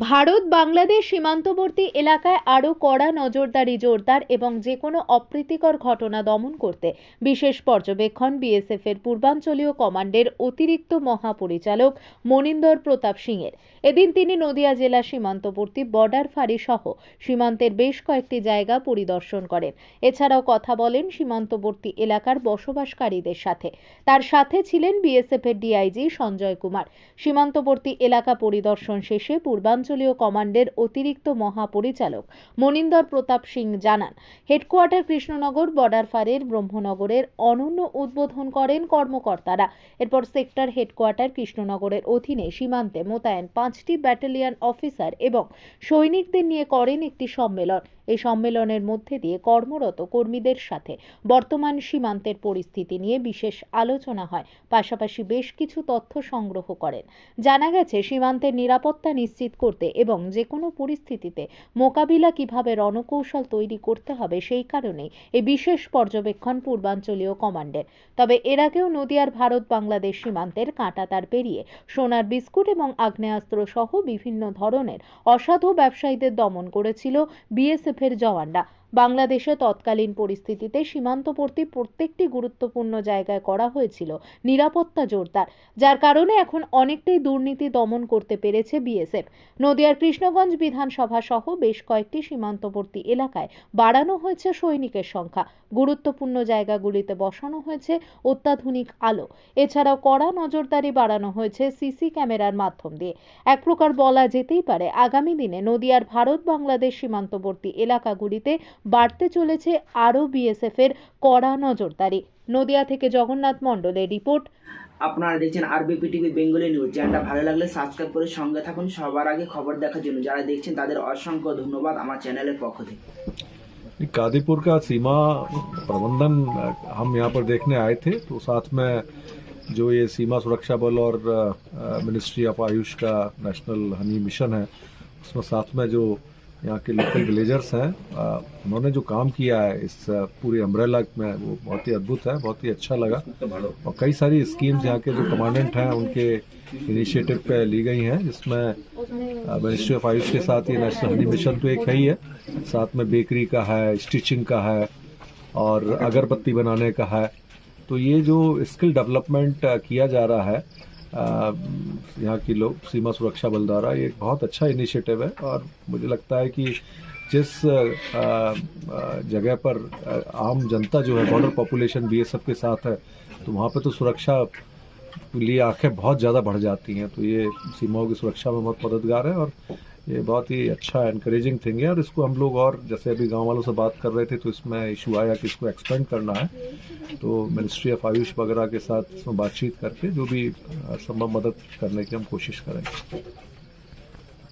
ভারত, বাংলাদেশ সীমান্তবর্তী এলাকায় আরও কড়া নজরদারি জোরদার এবং যে কোনো অপ্রীতিকর ঘটনা দমন করতে বিশেষ পর্যবেক্ষণ বিএসএফ এর পূর্বাঞ্চলীয় কমান্ডের অতিরিক্ত মহাপরিচালক মনিন্দর প্রতাপ সিংয়ের। এদিন তিনি নদিয়া জেলা সীমান্তবর্তী বর্ডার ফাঁড়ি সহ সীমান্তের বেশ কয়েকটি জায়গা পরিদর্শন করেন। এছাড়াও কথা বলেন সীমান্তবর্তী এলাকার বসবাসকারীদের সাথে। তার সাথে ছিলেন বিএসএফ এর ডিআইজি সঞ্জয় কুমার। সীমান্তবর্তী এলাকা পরিদর্শন শেষে পূর্বাঞ্চলীয় কমান্ডের অতিরিক্ত মহাপরিচালক মনিন্দর প্রতাপ সিং জানান, হেডকোয়ার্টার কৃষ্ণনগর বর্ডার ফাঁড়ির ব্রহ্মনগরের অনন্য উদ্বোধন করেন কর্মকর্তারা। এরপর সেক্টর হেডকোয়ার্টার কৃষ্ণনগরের অধীনে সীমান্তে মোতায়েন পাঁচটি ব্যাটালিয়ন অফিসার এবং সৈনিকদের নিয়ে করেন একটি সম্মেলন। এই সম্মেলনের মধ্যে দিয়ে কর্মরত কর্মীদের সাথে বর্তমান সীমান্তের পরিস্থিতি নিয়ে বিশেষ আলোচনা হয়। পাশাপাশি বেশ কিছু তথ্য সংগ্রহ করেন। জানা গেছে, সীমান্তের নিরাপত্তা নিশ্চিত করতে এবং যে কোনো পরিস্থিতিতে মোকাবিলা কীভাবে রণকৌশল তৈরি করতে হবে সেই কারণে এই বিশেষ পর্যবেক্ষণ পূর্বাঞ্চলীয় কমান্ডের। তবে এর আগেও নদিয়ার ভারত বাংলাদেশ সীমান্তের কাঁটাতার পেরিয়ে সোনার বিস্কুট এবং আগ্নেয়াস্ত্র সহ বিভিন্ন ধরনের অসাধু ব্যবসায়ীদের দমন করেছিল বিএসএফ এর জওয়ানরা। বাংলাদেশে তৎকালীন পরিস্থিতিতে সীমান্তবর্তী প্রত্যেকটি গুরুত্বপূর্ণ জায়গায় করা হয়েছিল নিরাপত্তা জোরদার, যার কারণে এখন অনেকটাই দুর্নীতি দমন করতে পেরেছে বিএসএফ। নদিয়ার কৃষ্ণগঞ্জ বিধানসভা সহ বেশ কয়েকটি সীমান্তবর্তী এলাকায় বাড়ানো হয়েছে সৈনিকের সংখ্যা। গুরুত্বপূর্ণ জায়গাগুলিতে বসানো হয়েছে অত্যাধুনিক আলো। এছাড়াও কড়া নজরদারি বাড়ানো হয়েছে সিসি ক্যামেরার মাধ্যম দিয়ে। এক প্রকার বলা যেতেই পারে, আগামী দিনে নদিয়ার ভারত বাংলাদেশ সীমান্তবর্তী এলাকাগুলিতে বাড়তে চলেছে আরও বিএসএফ এর কড়া নজরদারি নদিয়া থেকে জগন্নাথ মণ্ডলের রিপোর্ট আপনারা দেখছেন আরবিপি টিভি বেঙ্গলি নিউজ চ্যানেলটা ভালো লাগলে সাবস্ক্রাইব করে সঙ্গে থাকুন সবার আগে খবর দেখার জন্য যারা দেখছেন তাদের অসংখ্য ধন্যবাদ আমার চ্যানেলের পক্ষ থেকে कादीपुर का सीमा प्रबंधन हम यहाँ पर देखने आए थे तो साथ में जो ये सीमा सुरक्षा बल और मिनिस्ट्री ऑफ आयुष का नेशनल हनी मिशन है उसमें साथ में जो यहाँ के लोकल विलेजर्स हैं। उन्होंने जो काम किया है, इस पूरे अम्ब्रेला में वो बहुत ही अद्भुत है, बहुत ही अच्छा लगा। और कई सारी स्कीम्स यहाँ के जो कमांडेंट हैं, उनके इनिशिएटिव पे ली गई हैं, जिसमें मिनिस्ट्री ऑफ़ आयुष के साथ ये नेशनल हनी मिशन तो एक है ही है। साथ में बेकरी का है स्टिचिंग का है, और अगरबत्ती बनाने का है। तो ये जो स्किल डेवलपमेंट किया जा रहा है यहाँ की लोग सीमा सुरक्षा बल द्वारा ये एक बहुत अच्छा इनिशिएटिव है और मुझे लगता है कि जिस जगह पर आम जनता जो है बॉर्डर पॉपुलेशन बीएसएफ के साथ है तो वहाँ पर तो सुरक्षा लिए आँखें बहुत ज़्यादा बढ़ जाती हैं तो ये सीमाओं की सुरक्षा में बहुत मददगार है और ये बहुत ही अच्छा एनकरेजिंग थिंग है और इसको हम लोग और, जैसे अभी गाँव वालों से बात कर रहे थे तो इसमें इशू आया कि इसको एक्सपेंड करना है। तो मिनिस्ट्री ऑफ़ आयुष वगैरह के साथ इसमें बातचीत करके जो भी संभव मदद करने की हम कोशिश करेंगे।